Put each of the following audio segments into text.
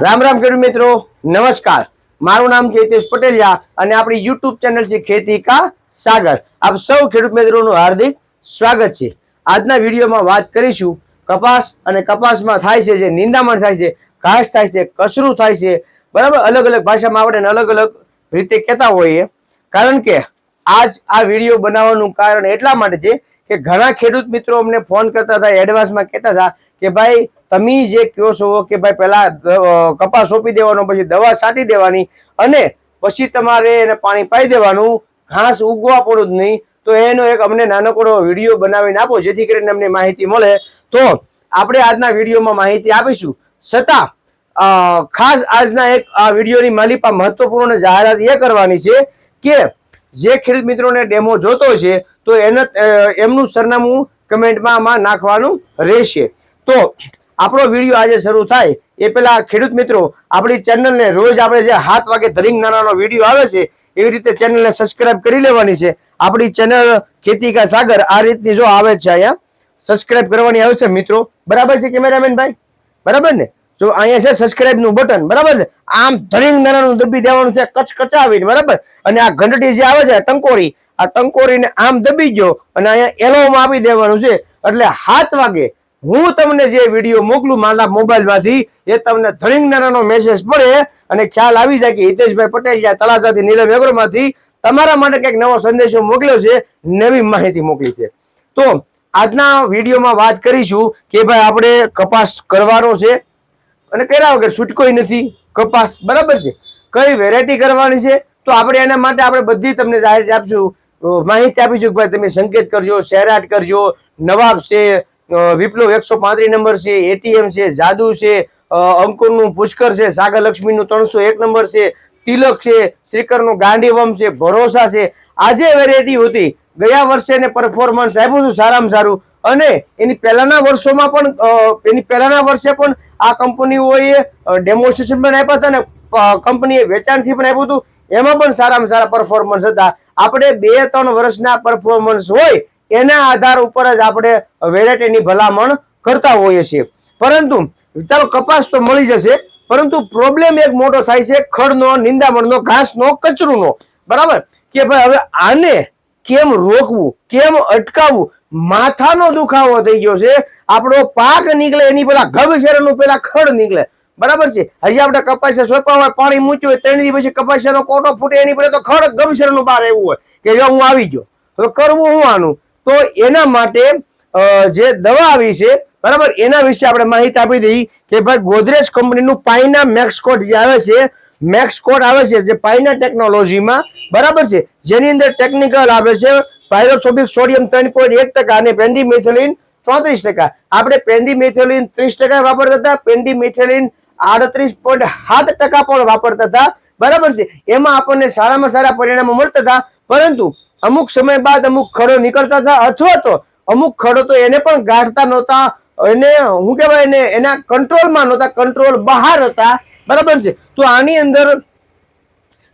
રામ રામ ખેડૂત મિત્રો, નમસ્કાર. મારું નામ છે હિતેશ પટેલિયા અને આપણી યુટ્યુબ ચેનલ છે ખેતી કા સાગર. આપ સૌ ખેડૂત મિત્રોનું હાર્દિક સ્વાગત છે. આજના વિડીયોમાં વાત કરીશું કપાસ અને કપાસમાં થાય છે જે નિંદામણ થાય છે, ઘાસ થાય છે કસરું થાય છે, બરાબર? અલગ અલગ ભાષામાં આપણે અલગ અલગ રીતે કહેતા હોઈએ. કારણ કે આજ આ વીડિયો બનાવવાનું કારણ એટલા માટે છે કે ઘણા ખેડૂત મિત્રો અમને ફોન કરતા હતા એડવાન્સમાં કહેતા હતા કે ભાઈ, તમે જે કહો છો કે ભાઈ પહેલા કપાસ સોંપી દેવાનો, પછી દવા છાંટી દેવાની અને પછી તમારે એને પાણી પાઈ દેવાનું. ઘાસ ઉગવા પડું જ નહીં. તો એનો એક અમને નાનકડો વીડિયો બનાવીને આપો, જેથી કરીને અમને માહિતી મળે. તો આપણે આજના વિડીયોમાં માહિતી આપીશું. છતાં ખાસ આજના એક આ વિડીયોની માલિપા મહત્વપૂર્ણ જાહેરાત એ કરવાની છે કે જે ખેડૂત મિત્રોને ડેમો જોતો છે તો એને એમનું સરનામું કમેન્ટમાં આમાં નાખવાનું રહેશે. તો આપણો વીડિયો આજે શરૂ થાય. એ પેલા ખેડૂત મિત્રો, આપણી ચેનલને રોજ આપણે જે હાથ વાગે ધરિંગ નાનાનો વીડિયો આવે છે, એવી રીતે ચેનલને સબસ્ક્રાઇબ કરી લેવાની છે. આપણી ચેનલ ખેતી કા સાગર આ રીતની જો આવે છે અહીંયા, સબસ્ક્રાઇબ કરવાની આવે છે મિત્રો. બરાબર છે કેમેરામેન ભાઈ? બરાબર ને? જો અહીંયા છે સબસ્ક્રાઇબનું બટન બરાબર છે? આમ ધરીંગ નાનાનું દબી દેવાનું છે કચ કચાવીને બરાબર? અને આ ઘંટડી જે આવે છે ટંકોરી, આ ટંકોરીને આમ દબી ગયો અને અહીંયા એલોમાં આપી દેવાનું છે. એટલે હાથ વાગે. હું તમને જે વીડિયો મોકલું મારા મોબાઈલમાંથી, એ તમને ધણીંગ નાનાનો મેસેજ પડે અને ખ્યાલ આવી જાય કે હિતેશભાઈ પટેલ જ્યાં તળાજાથી નીલમ એગ્રોમાંથી તમારા માટે કંઈક નવો સંદેશો મોકલ્યો છે, નવી માહિતી મોકલી છે. તો આજના વિડીયોમાં વાત કરીશું કે ભાઈ આપણે કપાસ કરવાનો છે અને કર્યા વગર છૂટકોય નથી. કપાસ બરાબર છે. કઈ વેરાયટી કરવાની છે તો આપણે એના માટે આપણે બધી તમને જાહેરાત આપશું. માહિતી આપીશું ભાઈ તમે સંકેત કરજો શેરાટ કરજો. નવાબ છે વિપ્લવ એકસો પાંત્રીસ નંબર છે, એટીએમ છે, જાદુ છે અંકુરનું પુષ્કર છે, સાગર લક્ષ્મીનું ત્રણસો એક નંબર છે, તિલક છે, શ્રીકરનું ગાંધીવમ છે, ભરોસા છે. આજે વેરાયટી હતી. ગયા વર્ષે એને પરફોર્મન્સ આપ્યું હતું સારામાં સારું. અને એની પહેલાના વર્ષોમાં પણ એની પહેલાના વર્ષે પણ આ કંપનીઓએ ડેમોન્સ્ટ્રેશન પણ આપ્યા હતા ને કંપનીએ વેચાણથી પણ આપ્યું હતું. એમાં પણ સારામાં સારા પરફોર્મન્સ હતા. આપણે બે ત્રણ વર્ષના પરફોર્મન્સ હોય, એના આધાર ઉપર જ આપણે વેરાયટીની ભલામણ કરતા હોઈએ છીએ. પરંતુ, ચાલો કપાસ તો મળી જશે, પરંતુ પ્રોબ્લેમ એક મોટો થાય છે, ખડનો, નિંદામણનો, ઘાસનો, કચરોનો. બરાબર? કે ભાઈ હવે આને કેમ રોકવું, કેમ અટકાવવું? માથાનો દુખાવો થઈ ગયો છે. આપણો પાક નીકળે, એની પેલા ગભ શેરનું પેલા ખડ નીકળે. બરાબર છે? હજી આપણે કપાસિયા સોંપવા હોય, પાણી મૂચ્યું હોય, ત્રણ દિવસ પછી કપાસિયાનો કોટો ફૂટે, એની પડે તો ખડ ગભ શેરનું બહાર એવું હોય કે જો હું આવી ગયો. તો કરવું હું આનું? તો એના માટે જે દવા આવી છે, બરાબર, એના વિશે આપણે માહિતી આપી દઈ કે ભાઈ ગોદરેજ કંપનીનું પાઇના મેક્સકોટ જે આવે છે મેક્સકોટ આવે છે, જે પાઇના ટેકનોલોજીમાં બરાબર છે. જેની અંદર ટેકનિકલ આવે છે પાયરોથોબિક સોડિયમ ત્રણ પોઈન્ટ એક ટકા અને પેન્ડીમેથિલિન ચોત્રીસ ટકા. આપણે પેન્ડીમેથિલિન ત્રીસ ટકા વાપરતા હતા પેન્ડીમેથિલિન આડત્રીસ પોઈન્ટ સાત ટકા પણ વાપરતા હતા. બરાબર છે. એમાં આપણને સારામાં સારા પરિણામો મળતા હતા, પરંતુ અમુક સમય બાદ અમુક ખડો નીકળતા હતા, અથવા તો અમુક ખડો તો એને પણ ગાંઠતા નહોતા, એને, હું કહેવાય એને, એના કંટ્રોલમાં નહોતા કંટ્રોલ બહાર હતા. બરાબર છે? તો આની અંદર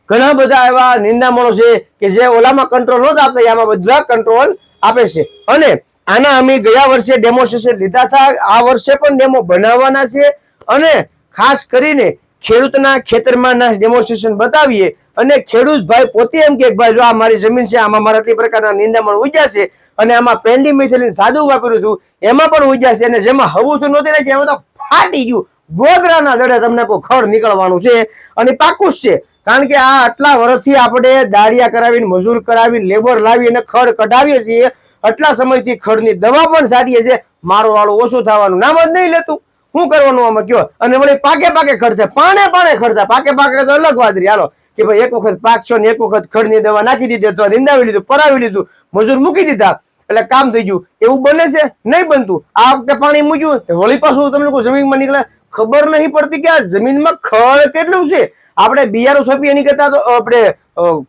ઘણા બધા એવા નિંદામણો છે કે જે ઓલામાં કંટ્રોલ નહોતા આપતા આમાં બધા કંટ્રોલ આપે છે. અને આના અમે ગયા વર્ષે ડેમોસ્ટ્રેશન લીધા હતા. આ વર્ષે પણ ડેમો બનાવવાના છે. અને ખાસ કરીને ખેડૂતના ખેતરમાં ના ડેમોન્સ્ટ્રેશન બતાવીએ. અને ખેડૂત ભાઈ પોતે એમ કે ભાઈ, જો આ મારી જમીન છે, આમાં મારા કઈ પ્રકારના નિંદામણ ઉજ્યા છે? અને આમાં પેન્ડી મિથેલિન સાદું વાપર્યું હતું, એમાં પણ ઉજ્યા છે. અને જેમાં હવું તો નહોતી નાખી એમાં તો ફાટી ગયું. ગોગરાના દડે તમને કોઈ ખડ નીકળવાનું છે અને પાકું છે. કારણ કે આ આટલા વર્ષથી આપણે દાળિયા કરાવીને, મજૂર કરાવીને, લેબર લાવી અને ખડ કઢાવીએ છીએ. આટલા સમયથી ખડની દવા પણ સાટીએ છીએ. મારો વાળું ઓછું થવાનું નામ જ નહીં લેતું. શું કરવાનું આમાં કયો? અને વળી પાકે પાકે ખર્ચે પાણે પાણે ખર્ચા પાકે પાકે તો અલગ વાત રહી. હાલો. કે ભાઈ એક વખત પાક છો ને એક વખત ખડની દવા નાખી દીધી અથવા નિંદાવી લીધું, પરાવી લીધું, મજૂર મૂકી દીધા. એટલે કામ થઈ ગયું. એવું બને છે? નહીં બનતું. આ વખતે પાણી મૂક્યું. વળી પાછું તમને કોઈ જમીનમાં નીકળે ખબર નહીં પડતી કે આ જમીનમાં ખળ કેટલું છે? આપણે બિયારો સોંપી એની કરતા તો આપણે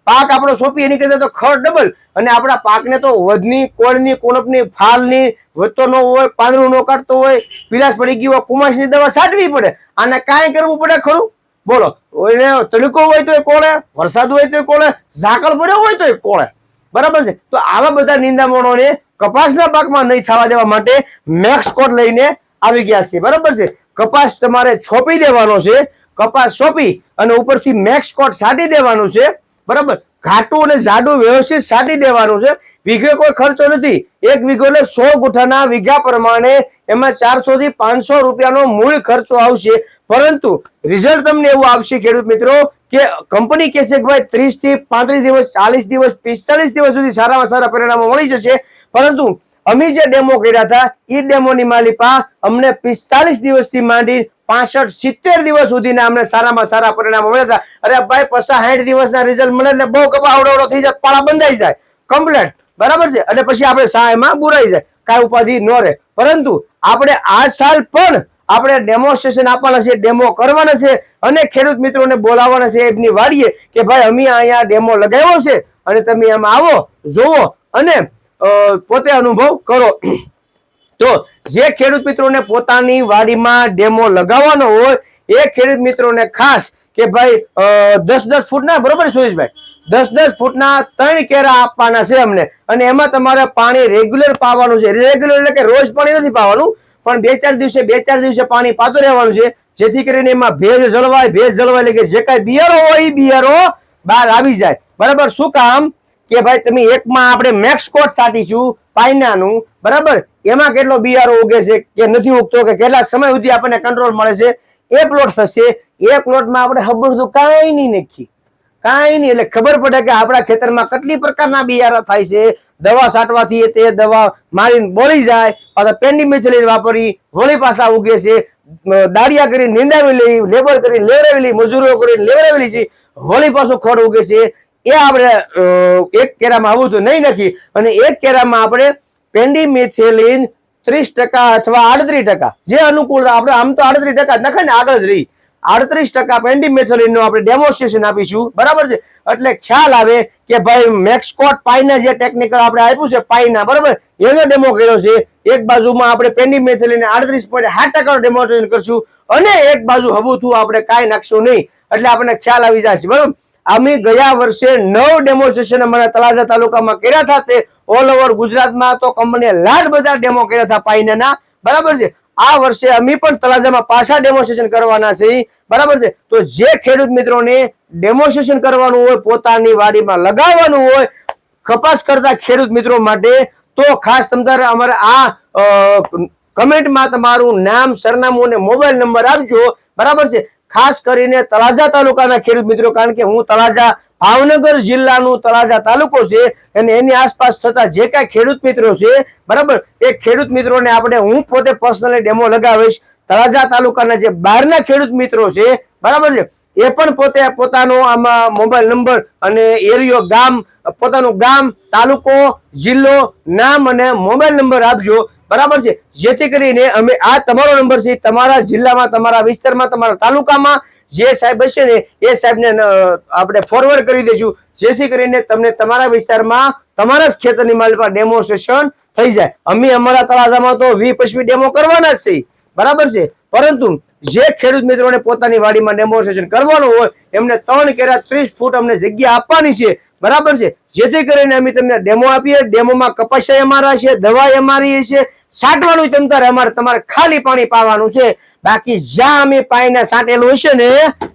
પાક આપણો સોંપી એની કરતા તો ખળ ડબલ અને આપણા પાકને તો વધની, કોળની કોણપની ફાલની, વધતો ન હોય, પાંદડું ન કાઢતો હોય પીલાશ પડી ગયું હોય, કુમાશની દવા છાંટવી પડે. આને કાંઈ કરવું પડે ખરું? બોલો. એને તડકો હોય તો કોળે, વરસાદ હોય તો કોળે, ઝાકળ પડ્યો હોય તો કોળે. બરાબર છે? તો આવા બધા નિંદામણોને કપાસના પાકમાં નહીં થવા દેવા માટે મેક્સ કોટ લઈને આવી ગયા છે બરાબર છે? કપાસ તમારે છોપી દેવાનો છે. કપાસ છોપી અને ઉપરથી મેક્સ કોટ છાંટી દેવાનું છે. બરાબર? ઘાટું અને જાડું વ્યવસ્થિત છાંટી દેવાનું છે. વીઘે કોઈ ખર્ચો નથી. એક વીઘો એટલે સો ગુઠાના વીઘા પ્રમાણે એમાં ચારસો થી પાંચસો રૂપિયાનો મૂળ ખર્ચો આવશે. પરંતુ રિઝલ્ટ તમને એવું આવશે ખેડૂત મિત્રો કે કંપની કહેશે કે ભાઈ ત્રીસથી પાંત્રીસ દિવસ, ચાલીસ દિવસ, પિસ્તાલીસ દિવસ સુધી સારામાં સારા પરિણામો મળી જશે. પરંતુ અમે જે ડેમો કર્યા હતા એ ડેમોની માલિપા અમને પિસ્તાલીસ દિવસથી માંડી પાસઠ સિત્તેર દિવસ સુધીના અમને સારામાં સારા પરિણામો મળ્યા હતા. અરે ભાઈ, પચાસ સાઠ દિવસના રિઝલ્ટ મળે એટલે બહુ કપા આવડો થઈ જાય, પાળા બંધાઈ જાય. કમ્પ્લેટ બરાબર છે? અને પછી આપણે સહાયમાં બુરાઈ જાય. કાંઈ ઉપાધિ ન રહે. પરંતુ આપણે આ સાલ પણ આપણે ડેમોન્સ્ટ્રેશન આપવાના છે ડેમો કરવાના છે અને ખેડૂત મિત્રોને બોલાવવાના છે, એમની વાડીએ કે ભાઈ, અમે અહીંયા ડેમો લગાવ્યો છે અને તમે એમાં આવો, જુઓ અને પોતે અનુભવ કરો. તો જે ખેડૂત મિત્રોને પોતાની વાડીમાં ડેમો લગાવવાનો હોય, એ ખેડૂત મિત્રોને ખાસ કે ભાઈ દસ દસ ફૂટના, બરોબર સુરેશભાઈ? દસ દસ ફૂટના ત્રણ કેરા આપવાના છે અમને. અને એમાં તમારે પાણી રેગ્યુલર પાવાનું છે. રેગ્યુલર એટલે કે રોજ પાણી નથી પાવાનું, પણ બે ચાર દિવસે, બે ચાર દિવસે પાણી પાતું રહેવાનું છે. જેથી કરીને એમાં ભેજ જળવાય ભેજ જળવાય એટલે કે જે કાંઈ બિયારો હોય, એ બિયારો બહાર આવી જાય. બરાબર? શું કામ? કે ભાઈ તમે એકમાં આપણે મેક્સ કોટ સાટીશું પાયનાનું, બરાબર? એમાં કેટલો બિયારો ઉગે છે કે નથી ઉગતો કે કેટલા સમય સુધી આપણને કંટ્રોલ મળે છે? એ પ્લોટ થશે એ પ્લોટમાં આપણે ખબર કાંઈ નહીં નાખી. કાંઈ નહીં, એટલે ખબર પડે કે આપણા ખેતરમાં કેટલી પ્રકારના બિયારા થાય છે? દવા છાંટવાથી તે દવા મારીને બોલી જાય, પાછા પેન્ડિમિથિલિન વાપરી, વળી પાછા ઉગે છે દાળિયા કરી, નિંદાવી લઈ લેબર કરી, લેવડાવી લઈ મજૂરો કરી, લેવડાવી લીધી વળી પાછું ખોડ ઉગે છે. એ આપણે એક કેરામાં આવું તો નહીં નાખી અને એક કેરામાં આપણે પેન્ડિમિથિલિન ત્રીસ ટકા અથવા આડત્રીસ ટકા, જે અનુકૂળ આપણે આમ તો આડત્રીસ ટકા જ નખાય ને આગળ જ રહી. આડત્રીસ ટકા પેન્ડીમેથોલિનનું આપણે ડેમોન્સ્ટ્રેશન આપીશું. બરાબર છે? એટલે ખ્યાલ આવે કે ભાઈ મેક્સકોટ પાઈના જે ટેકનિકલ આપણે આપ્યું છે, પાઈના, બરાબર? એનો ડેમો કર્યો છે. એક બાજુમાં આપણે પેન્ડીમેથોલિન આડત્રીસ પોઈન્ટ સાત ટકાનું ડેમોન્સ્ટ્રેશન કરશું અને એક બાજુ હબુથું આપણે કાંઈ નાખશું નહીં. એટલે આપણને ખ્યાલ આવી જશે. બરાબર? અમે ગયા વર્ષે નવ ડેમોન્સ્ટ્રેશન અમારા તળાજા તાલુકામાં કર્યા હતા. તે ઓલ ઓવર ગુજરાતમાં તો કંપનીએ લાડ બધા ડેમો કર્યા હતા પાઈના બરાબર છે? આ વર્ષે અમે પણ તળાજામાં પાછા ડેમોન્સ્ટ્રેશન કરવાના છે બરાબર છે? તો જે ખેડૂત મિત્રોને ડેમોન્સ્ટ્રેશન કરવાનું હોય, પોતાની વાડીમાં લગાવવાનું હોય, કપાસ કરતા ખેડૂત મિત્રો માટે, તો ખાસ તમારે અમારે આ કમેન્ટમાં તમારું નામ, સરનામું અને મોબાઈલ નંબર આપજો. બરાબર છે? ખાસ કરીને તળાજા તાલુકાના ખેડૂત મિત્રો, કારણ કે હું તળાજા ભાવનગર જિલ્લાનું તળાજા તાલુકો છે અને એની આસપાસ થતા જે કાંઈ ખેડૂત મિત્રો છે, બરાબર? એ ખેડૂત મિત્રોને આપણે હું પોતે પર્સનલી ડેમો લગાવીશ. તળાજા તાલુકાના જે બહારના ખેડૂત મિત્રો છે, બરાબર છે? એ પણ પોતે પોતાનો આમાં મોબાઈલ નંબર અને એરિયો, ગામ, પોતાનું ગામ, તાલુકો, જિલ્લો, નામ અને મોબાઈલ નંબર આપજો. બરાબર છે? જેથી કરીને અમે આ તમારો નંબર છે, તમારા જિલ્લામાં, તમારા વિસ્તારમાં, તમારા તાલુકામાં જે સાહેબ હશે ને, એ સાહેબને આપણે ફોરવર્ડ કરી દઈશું જેથી કરીને તમને તમારા વિસ્તારમાં, તમારા જ ખેતરની માલ પર ડેમોન્સ્ટ્રેશન થઈ જાય. અમે અમારા તળાજામાં તો વી પચવી ડેમો કરવાના જ છે બરાબર છે? પરંતુ જે ખેડૂત મિત્રોને પોતાની વાડીમાં ડેમોન્સ્ટ્રેશન કરવાનું હોય, એમને ત્રણ કેરા ત્રીસ ફૂટ અમને જગ્યા આપવાની છે. બરાબર છે? જેથી કરીને અમે તમને ડેમો આપીએ. ડેમોમાં કપાસા અમારા છે દવા અમારી છે છાંટવાનું તમ તારે અમારે તમારે ખાલી પાણી પાવાનું છે. બાકી જ્યાં અમે પાણીને સાટેલું હશે ને,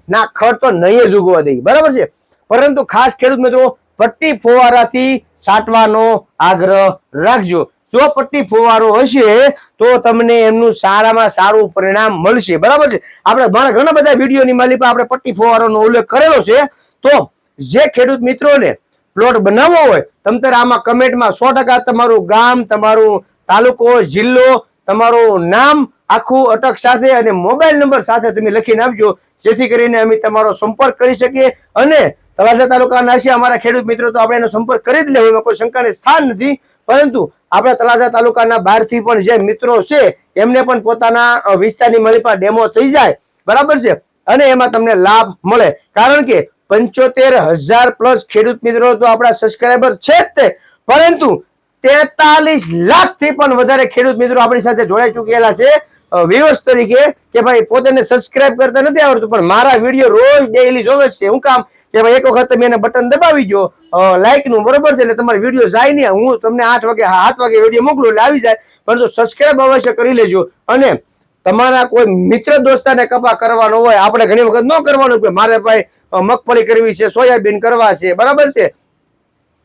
ના ખડ તો નહીં જ ઉગવા દઈએ. બરાબર છે? પરંતુ ખાસ ખેડૂત મિત્રો, પટ્ટી ફુવારાથી છાંટવાનો આગ્રહ રાખજો. જો પટ્ટી ફુવારો હશે, તો તમને એમનું સારામાં સારું પરિણામ મળશે. બરાબર છે? આપણે ઘણા ઘણા બધા વિડીયોની માલિકા આપણે પટ્ટી ફુવારોનો ઉલ્લેખ કરેલો છે. તો જે ખેડૂત મિત્રોને પ્લોટ બનાવવો હોય તમતર આમાં કમેન્ટમાં સો તમારું ગામ, તમારું તાલુકો, જિલ્લો, તમારું નામ આખું અટક સાથે અને મોબાઈલ નંબર સાથે તમે લખીને આપજો. જેથી કરીને અમે તમારો સંપર્ક કરી શકીએ. અને તળાજા તાલુકાના છે અમારા ખેડૂત મિત્રો, તો આપણે એનો સંપર્ક કરી જ લેવો, એમાં કોઈ શંકાને સ્થાન નથી. પરંતુ આપણા તળાજા તાલુકાના બહારથી પણ જે મિત્રો છે, એમને પણ પોતાના વિસ્તારની મળી ડેમો થઈ જાય. બરાબર છે? અને એમાં તમને લાભ મળે. કારણ કે પંચોતેર હજાર પ્લસ ખેડૂત મિત્રો તો આપણા સબસ્ક્રાઈબર છે જ તે. પરંતુ તેતાલીસ લાખથી પણ વધારે ખેડૂત મિત્રો આપણી સાથે જોડાઈ ચૂકેલા છે. વ્યવસ તરીકે કે ભાઈ પોતાને સબસ્ક્રાઇબ કરતા નથી આવડતું, પણ મારા વીડિયો રોજ ડેઈલી જોવે છે. હું કામ કે ભાઈ એક વખત તમે એને બટન દબાવી દો લાઈકનું બરોબર છે, એટલે તમારી વીડિયો જાય નહીં. હું તમને આઠ વાગે સાત વાગે વીડિયો મોકલું એટલે આવી જાય. પરંતુ સબસ્ક્રાઈબ અવશ્ય કરી લેજો. અને તમારા કોઈ મિત્ર દોસ્તાને કપા કરવાનો હોય, આપણે ઘણી વખત ન કરવાનું કે મારે ભાઈ મગફળી કરવી છે, સોયાબીન કરવા છે, બરાબર છે?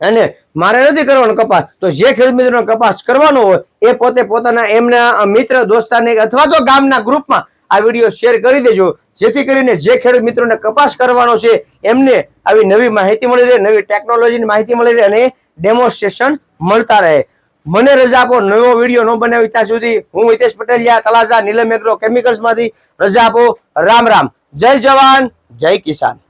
અને મારે નથી કરવાનો કપાસ. તો જે ખેડૂત મિત્રોનો કપાસ કરવાનો હોય, એ પોતે પોતાના એમના મિત્ર દોસ્તાને અથવા તો ગામના ગ્રુપમાં આ વીડિયો શેર કરી દેજો. જેથી કરીને જે ખેડૂત મિત્રોને કપાસ કરવાનો છે, એમને આવી નવી માહિતી મળી રહે, નવી ટેકનોલોજીની માહિતી મળી રહે અને ડેમોન્સ્ટ્રેશન મળતા રહે. મને રજા આપો, નવો વીડિયો ન બનાવી ત્યાં સુધી હું હિતેશ પટેલિયા તલાજા નીલમ એગ્રો કેમિકલ્સમાંથી રજા આપો. રામ રામ. જય જવાન, જય કિસાન.